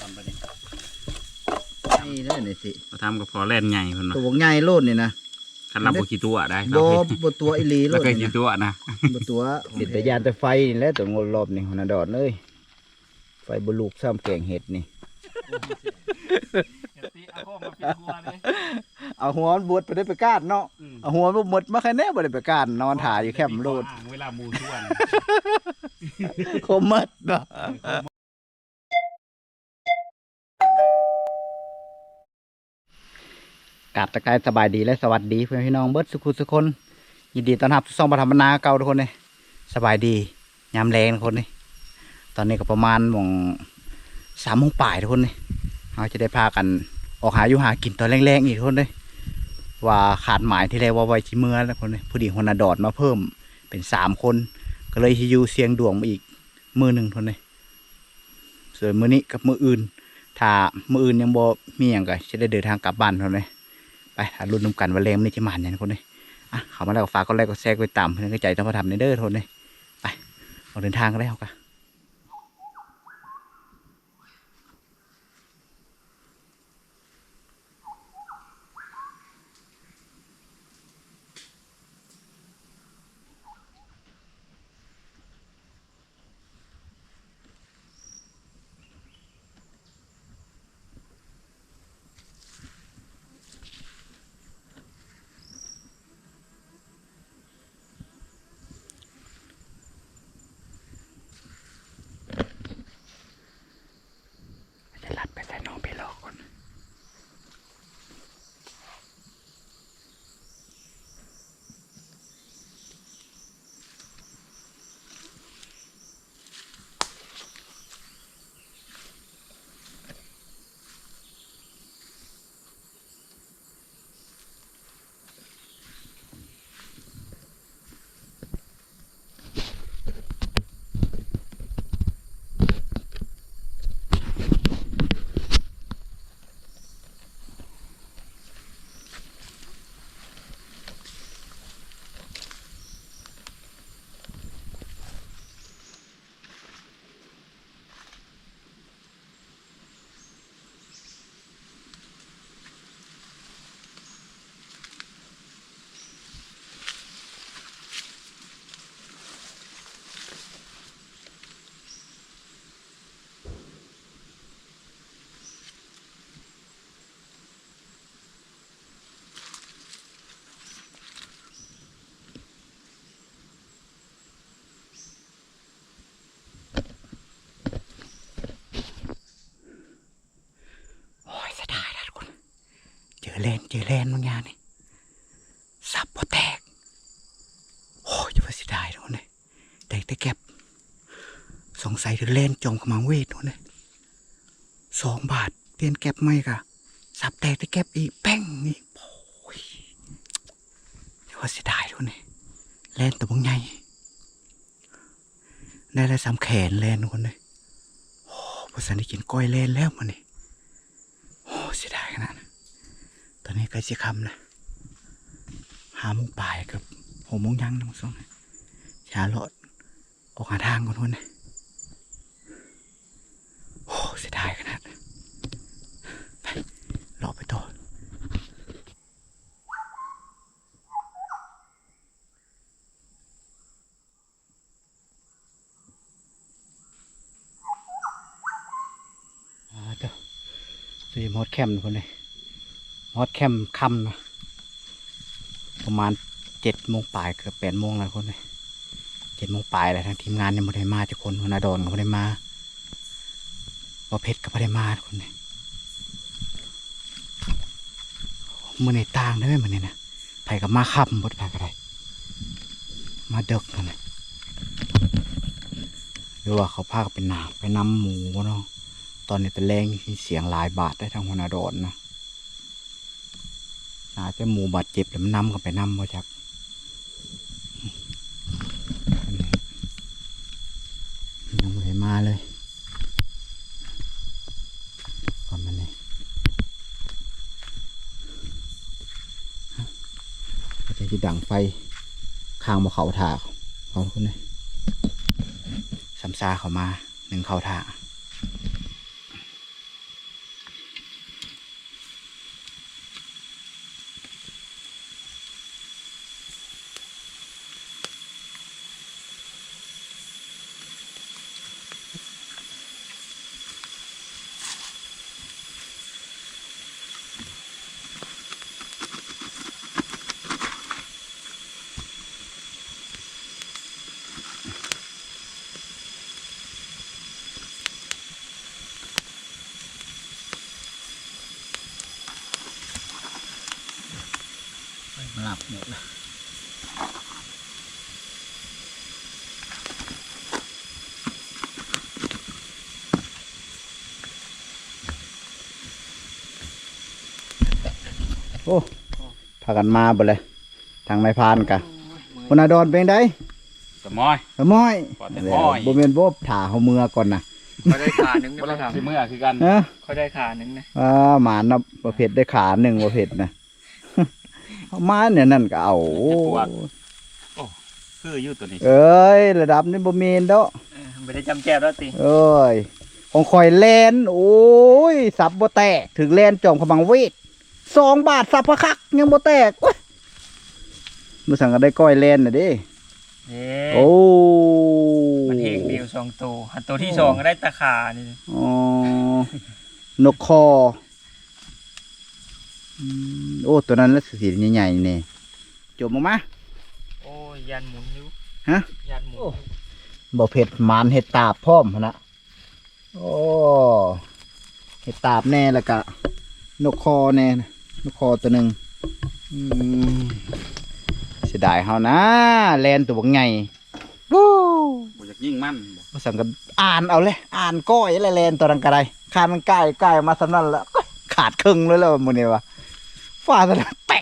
ทำไปดินี่เลยนี่สิมาทำกับพอแล่นใหญ่คนตัวเนาะบกใหญ่โลดนี่นะคันรับบุกี่ตัวได้บ่บ่ตัวอีหลีโลแล้วดเคยนี่กี่นะตัวนะบ่ตัวติดแต่ยานแต่ไฟนี่แหละตัวงดรอบนี่หัวหน้าดอดเลยไฟบ่ลูกซ้ำแกงเห็ดนี่เอาหัวมันบวชไปได้ไปกาดเนาะ เอาหัวมันหมดมาแค่แน่บ่ได้ไปกาดนอนถ่ายอยู่แคมป์โลดเวลามูชวนคมมัดเนาะกราบตะกายสบายดีและสวัสดีเพื่อนพี่น้องเบิดสุขุสุกคน ยินดีต้อนรับสู่ช่องประธรรมนาเก่าทุกคนเลยสบายดียามแรงทุกคนเลยตอนนี้ก็ประมาณหมองสามโมงป่ายทุกคนเลยเราจะได้พากันออกหาอยู่หากินตอนแรงๆอีกทุกคนเลย ว่าขาดหมายที่แรกว่าไว้ที่เมื่อแล้วคนผู้ดีคนนาดอดมาเพิ่มเป็นสามคน ก็เลยฮิอยูเสียงดวงมาอีกมือหนึ่งทุกคนเลยส่วนมือนี้กับมืออื่น ถ้ามืออื่นยังบ่มีอย่างก็จะได้เดินทางกลับบ้านทุกคนเลยไปรุ่นน้ำกันว่าแรงนี่ที่มันเนี่ยคนเลยอะเขามาแล้วก็ฝากก็ไลค์ก็แชร์ก็ตามเพื่อนก็ใจต้องมาทำในเด้อโทนเลยไปออกเดินทางกันแล้วกัน อเลนเจอเลนบางอย่างนี่สับพอแตก โอ้ยจะว่าเสียดายทุกคนเลยแตกแต่แก็บสงสัยถึงเลนจมขมังเวททุกคนเลยสองบาทเปลี่ยนแก็บไม่กะสับแตกแต่แก็บอีกแป้งนี่โอ้ยจะว่าเสียดายทุกคนเลยเลนตัวบางใหญ่ได้แล้วสามแขนเลนทุกคนเลยโอ้พอสันได้กินก้อยเลนแล้วมันนี่ โอ้เสียดายขนาดนั้น ตอนนี้ใกล้จะค่ำแล้วหาโมงป่ายกับหกโมงยังนะมึงสองชาลอดออกหาทางก่อนทุนนะโอ้เสียดายขนาดนั้ไปรอไปต่ออ่าเด้อสี่มอดแคมป์คนเลย มอดแคมค่ำนะประมาณเจ็ดโมงปลายเกือบแปดโมงแล้วคนเลยเจ็ดโมงปลายแล้วทางทีมงานยังไม่ได้มาจากคนคนอาดอนก็ไม่ได้มาบอเพชรก็ไม่ได้มาทุกคนเลยมือในต่างได้ไหมมือนี่นะไผกับมาค่ำบดไผก็ได้มาเดึกนั่นแหละหรือว่าเขาพากันเป็นหนาไปน้ำหมูเนาะตอนนี้เป็นแรงเสียงหลายบาทได้ทางหัวนาดอนนะ น่าจะหมูบาดเจ็บแล้วมันนำกันไปนำมาจากยังไม่มาเลยก่อนมันเลยก็จะที่ดังไฟข้างมาเขาถาเขาคนนี้ซาเขามาหนึ่งเขาท่าหลับหมดแล้ว โอ้พากันมาบ่เลยทางไม้พานกันคนอาดอนเป็นไดสมอยสมอยปอดแต่ม้อยบ่แม่นบ่ถ่าเฮาเมือก่อนนะเขาได้ขาหนึ่งบ่นะได้ครับสิเมื่อคือกันเอ้อเขาได้ขาหนึ่งนะอ่าหมานับประเภทได้ขาหนึ่งประเภทนะเอามาเนี่ยนั่นก็เอาคืออยู่ตัวนี้ เอ้ยระดับนี้บ่มีนเด้อเออไม่ได้จำแก้วแล้วติเอ้ยของข่อยแลนโอ้ยสับบ่แตกถึงแลนจอมขมังเวท สองบาทสับพะคัก ยังบ่แตกโอ้ยมือสั่งก็ได้ก้อยแลนน่ะเดิเย้โอ้มันเฮงเดียวสองตัวหันตัวที่สองก็ได้ตะขานี่อ๋อนกคออืมโอ้ตัวนั้นแล้วสีใหญ่ๆนี่จบออกมาโอ้ยยันหมุนอยู่ฮะยันหมุนอยู่บ่เผ็ดหมานเห็ดตาบพร้อมหั้นนะโอ้เห็ดตาบแน่แล้วก็นกคอแน่นะ นกคอตัวหนึ่งอืมเสียดายเฮานะแลนตัวบักไงวู้บ่อยากยิ่งมั่นบ่มาสั่งกันอ่านเอาเลย อ่านก้อยอะไรแลนตัวนั้นก็ได้ขาดมันใกล้ใกล้มาสำนันแล้วก็ขาดครึ่งเลยแล้วมื้อนี้วะฟ้าสนั่นแป้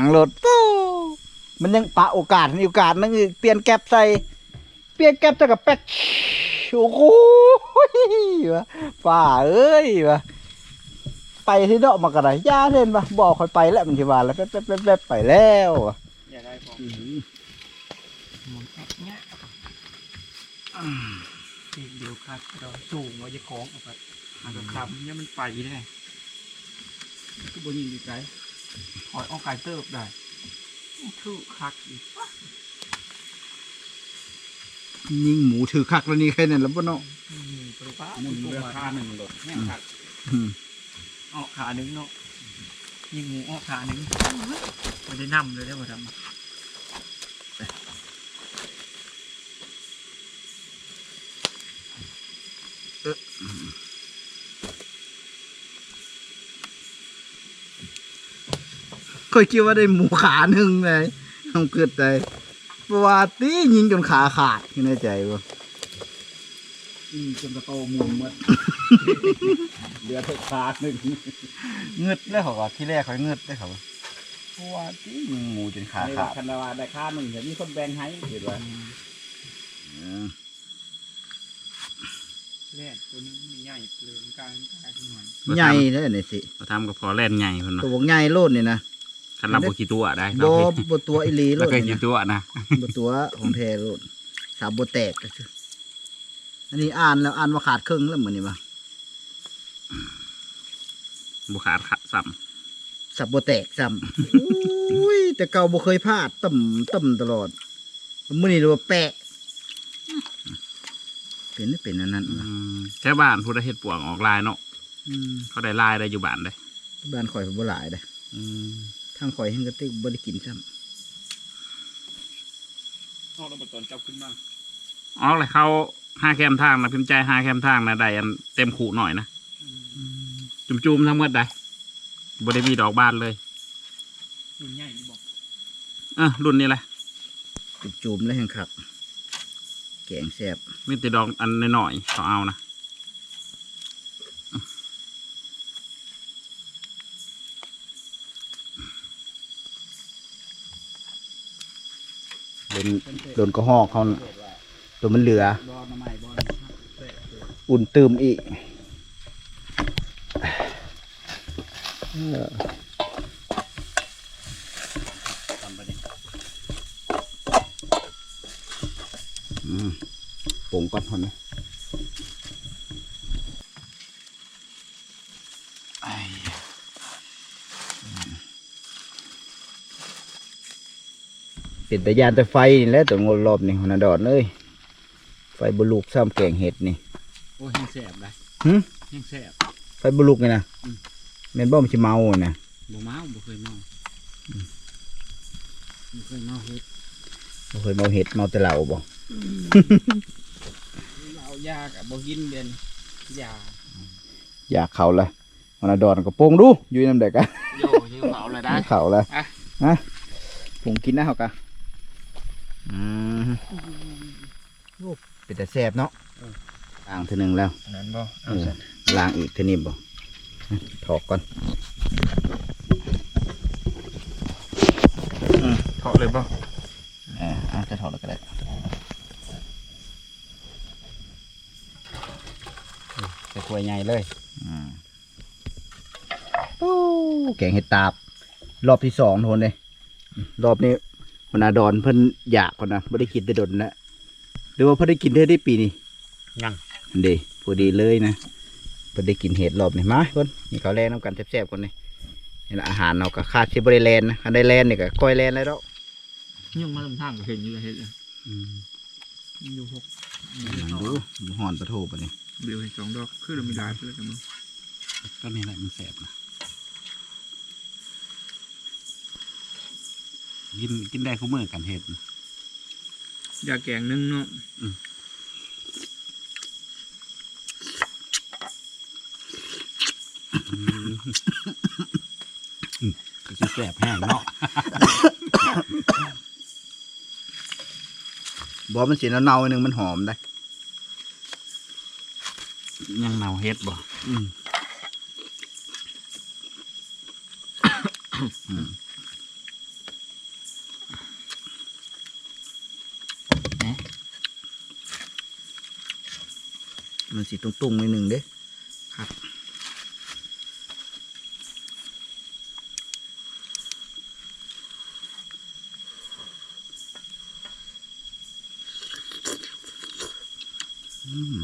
งรถปู้มันยังปะโอกาสมีโอกาสนึงอีกเปลี่ยนแก๊ปใส่ เปลี่ยนแก๊ปจะกับแป๊กโอ้โหวะป่าเอ้ยวะ ไปที่ดอกมากระไรย่าเล่นปะบอกคอยไปแล้วมันชิวาแล้วแป๊บแป๊บแป๊บแป๊บไปแล้ววะอย่าได้พอหมุนแอบเนี้ยเฮงเดียวครับเราสูงว่าจะคล้องออกไปอันคำเนี่ยมันไปได้คือบ่ยิ่งอยู่ไกลถอยออกไกลเติบได้คือคักอีกยิงหมูถือคักแล้วนี่แค่นั้นแล้วป่ะเนาะอืมปรุปะหนึ่งตัวเรือมาคาหนึ่งโดดแม่งคัก อืมออกขาหนึ่งเนาะยิงหมูออกขาหนึ่งไม่ได้นำเลยได้บ่ทำเคยคิดว่าได้หมูขาหนึ่งเลยทำเกิดใจเพราะว่าตียิงจนขาขาดคิดในใจวะอืมจนกระโตหมุนหมด เหลือแต่ขาหนึ่งเงึดเลยเขาก็ที่แรกเขาเงึดเลยเขาเพราะว่าตียิงหมูจนขาในขาว่าดคันว่าได้ขาหนึ่งเดี๋ยวมีคนแบ่งให้เห็นว่าเออแรกตัวนี้มีใหญ่เปลืองกลางกลางหน่อยใหญ่เลยนี่สิบ่ทำก็พอแล่นใหญ่เพิ่นตัวว่าบอกใหญ่โลดนี่นะคันเราบ่กี่ตัวได้บอบตัวอิลีโลแล้วดก็นี่กี่นะตัวนะบตัวของแท้โลดสามบแตกก็คืออันนี้อ่านแล้วอ่านว่าขาดครึ่งแล้วเหมือนนี่ปะ บ่ขาดขาซ้ำสับบแตกซ้ำ อุ้ยแต่เก่าบ่เคยพลาดต่ำต่ำตลอดมื่อนี้เรียกว่าแปะ เป็นไม่เป็นอันนั้นอืวะมแถวบ้านผู้ใดเฮ็ดปวงออกลายเนาะอืมเขาได้ลายได้อยู่บ้านได้บ้านข่อยบ่หลายเด้ออืมทางข่อยเฮงกระติกบ่ได้กินซ้ออกแล้วบตอนจับขึ้นมาออกเลยเขาห้าแคมทางนะพิมพ์ใจห้าแคมทางนะได้อันเต็มขู่หน่อยนะำ จุ่มๆทั้งหมดได้บ่ได้มีดอกบานเลยรุ่นใหญ่นี่บอกเออรุ่นนี้แหละจุ่มๆแล้วแห่งคักแกงแซ่บมีแต่ดอกอันน้อยๆเขาเอานะโดนโดนกระหอกเขาน่ะตัวมันเหลือบอลมาใหม่บอลอุ่นตืมอีกเออ ทำไปดิอืมปรุงก่อนคนนะไอ้เป็นตะยานแต่ไฟนี่แหล้วตัวงดรอบนี่หัวหนาดอดเลย ไฟบลูกซ้ำแกงเห็ดนี่ โอ้ยยังแสบเลยหึยังแสบไฟบลูกไงนะอืม แม่นบ่มันสิเมาน่ะบ่เมาบ่เคยเมาบ่เคยเมาเฮ็ดบ่เคยเมาเห็ดเมาแต่เหล้าบ่เรายากับบ่กินเด่นยาอยากเขาละหัวหนาดอดก็โป่งดูอยู่นำเด็กอะโยยืมเอาเลยได้เขาละอะฮะผมกินนะเขากะอืมโอ้เป็นแต่แซ่บเนาะล้างเทีนึงแล้วนั่นบ่เออล้างอีกเทีนี้บ่ ถอกก่อนถอดเลยป่ะเอออาจจะถอดแล้วก็ได้จะถ้วยใหญ่เลยอืมโอ้แกงเห็ดตาบ รอบที่สองโทนเลยรอบนี้มนาดอนเพิ่นอยากก่อนนะไม่ได้กินแต่ดนนะหรือว่าเพิ่นได้กินได้ได้ปีนี้ยังเดีพอดีเลยนะ เพิ่นได้กินเห็ดรอบนี้มาคนนี่เขาวแลนน้ำกันแซ่บๆคนนี่นี่แหละอาหารเราก็คาดที่บริแลนนะคันได้แลนนี่ก็ก้อยแลนแล้วเนาะยังมาลำทางก็เห็นอยู่เลยเห็นเลยอยู่หกดูดูห่อนปะโถปะนี่เดี๋ยวเห็นสองดอกคือเรามีลายไปเลยกันมั้งก็นี่แหละมันแซ่บนะกินกินได้คู่มือกันเห็ดยาแกงนึ่งเนาะ ก็จะ แซ่บแห้งเนาะบอมันสีเนาๆหนึ่งมันหอมได้ ยังเนาเฮ็ดบ่อืมมันสีตุ้งๆนิดหนึ่งเด้ อืม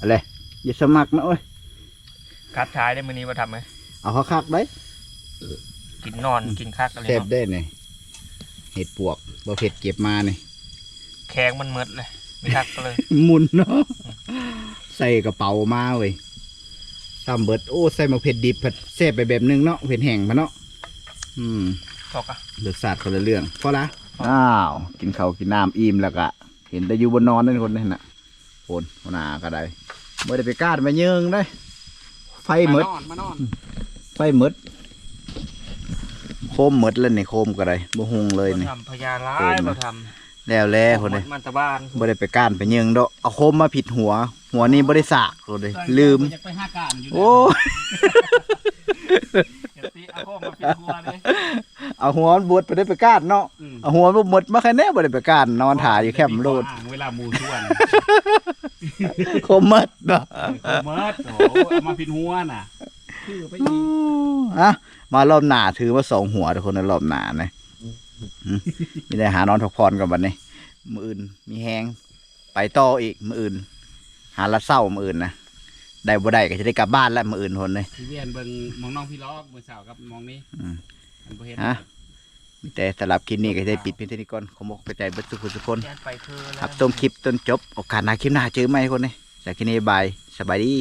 อะไรอย่าสมัครนะโอ้ยคัดท้ายได้มื้อนี้มาทำไหมเอาเขาคักได้กินนอนกินคักอะไรแซ่บเนาะได้เนี่ยเห็ดปวกบ่เผ็ดเก็บมาเนี่ยแข็งมันเมดเลย ไม่คักก็เลยหมุนเนาะใส่กระเป๋ามาเว้ยซ้ำเบิดโอ้ใส่มาเผ็ดดิบผัดแซ่บไปแบบนึงเนาะเผ็ดแห้งมาเนาะอืม ตอกอะรสชาติคนละเรื่องพอละอ้าว กินข้าวกินน้ำอิ่มแล้วก็เห็นแต่อยู่บนนอนนั่นคนนั่นน่ะโคนหัวหน้าก็ได้ไม่ได้ไปกาดไปเยิงได้ ไฟหมด มานอนมานอนไฟหมด โคมหมดแล้วนี่โคมก็ได้บ่หุงเลยนี่ ทำพญาร้าโอ้ยยมาทแล้วแล้ำคนเลยมันตะบ้าน บ่ได้ไปก้านไปเยิงดอกเอาโคมมาผิดหัว หัวนี้บ่ได้สากคนเลยลืม อยากไปห้าการอยู่โอ้ยเดี๋ยว ตีเอาโค้งมาปิดหัวเลยเอาหัวมันบดไปได้ไปก้านเนาะอืมเอาหัวมันหมดมาแค่แน่บ่ได้ไปก้านนอนถ่ายอยู่แคมป์โลดอ่างเวลาหมูชวนโคมหมดเนาะ เออเมิดโอ้เอามาพินหัวน่ะคือไปอีกอะมารอบหนาถือมาสองหัวทุกคนในรอบหนานะอืมมีได้หานอนพักผ่อนกันบัดนี้ มืออื่น มีแหงไปต่ออีก มืออื่น หาละเศร้ามืออื่นนะ ได้บ่ได้ก็จะได้กลับบ้านแล้วมืออื่นทนเลยที่เวียนเบิ่งมองน้องพี่ล้อกเบิ่งสาวกับมองนี้อืมอันบ่เห็นฮะมีแต่สำหรับคลิปนี้ก็จะได้ปิดเพียงเท่านี้ก่อนขอมกไปใจเบัดสุขทุกคนแกนไปคือแล้ว ครับต้มคลิปต้นจบ โอกาสหน้าคลิปหน้าเจอไหมคนนี้จากคลิปนี้บายสบายดี